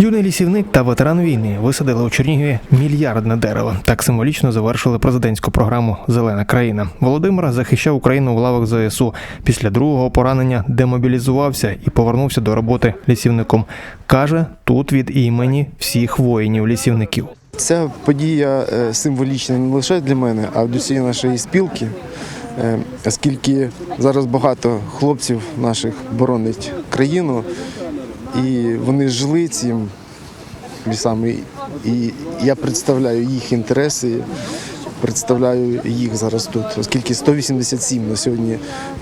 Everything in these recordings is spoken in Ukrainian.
Юний лісівник та ветеран війни висадили у Чернігові мільярдне дерево. Так символічно завершили президентську програму Зелена країна. Володимир захищав Україну в лавах ЗСУ. Після другого поранення демобілізувався і повернувся до роботи лісівником. каже тут від імені всіх воїнів-лісівників. Ця подія е, символічна не лише для мене, а для всієї нашої спілки, Е, оскільки зараз багато хлопців наших боронить країну, і вони жили цим лісами. І я представляю їх інтереси, представляю їх зараз тут, оскільки 187 на сьогодні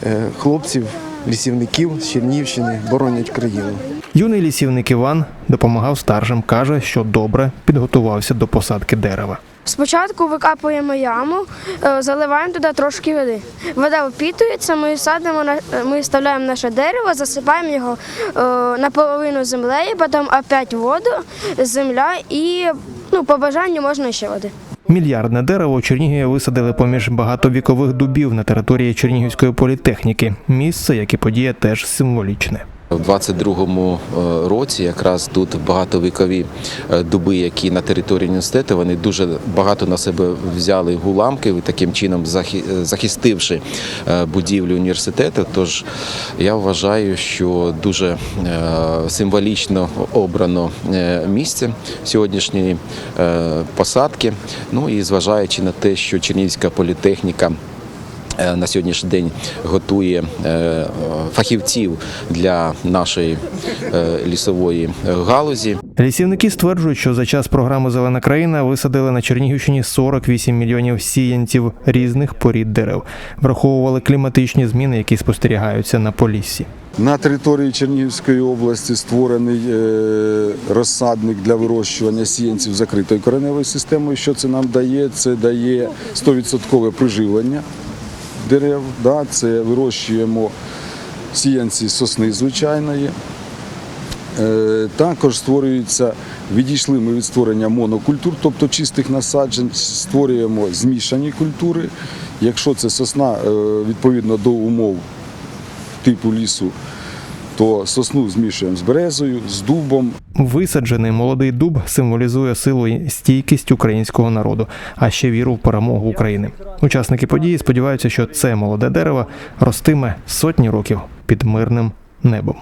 е, хлопців, лісівників з Чернігівщини боронять країну. Юний лісівник Іван допомагав старшим. каже, що добре підготувався до посадки дерева. Спочатку викапуємо яму, е, заливаємо туди трошки води. Вода впітується, ми садимо на- ми вставляємо наше дерево, засипаємо його е, наполовину землею, потім опять воду, земля і ну, по бажанню можна ще води. Мільярдне дерево у Чернігові висадили поміж багатовікових дубів на території Чернігівської політехніки. Місце, як і подія, теж символічне. У 22-му е, році якраз тут багатовікові е, дуби, які на території університету, вони дуже багато на себе взяли гуламків і таким чином захи- захистивши е, будівлю університету. Тож я вважаю, що дуже символічно обрано місце сьогоднішньої посадки. Ну і зважаючи на те, що Чернігівська політехніка. Е, на сьогоднішній день готує е, фахівців для нашої е, лісової галузі. Лісівники стверджують, що за час програми Зелена країна висадили на Чернігівщині 48 мільйонів сіянців різних порід дерев, враховували кліматичні зміни, які спостерігаються на поліссі. На території Чернігівської області створений розсадник для вирощування сіянців закритою кореневою системою. Що це нам дає? Це дає 100% приживлення дерев. Да? Це вирощуємо сіянці сосни звичайної. Е, Також створюються, відійшли ми від створення монокультур, тобто чистих насаджень, створюємо змішані культури. Якщо це сосна е, відповідно до умов типу лісу, то сосну змішуємо з березою, з дубом. Висаджений молодий дуб символізує силу і стійкість українського народу, а ще віру в перемогу України. Учасники події сподіваються, що це молоде дерево ростиме сотні років під мирним небом.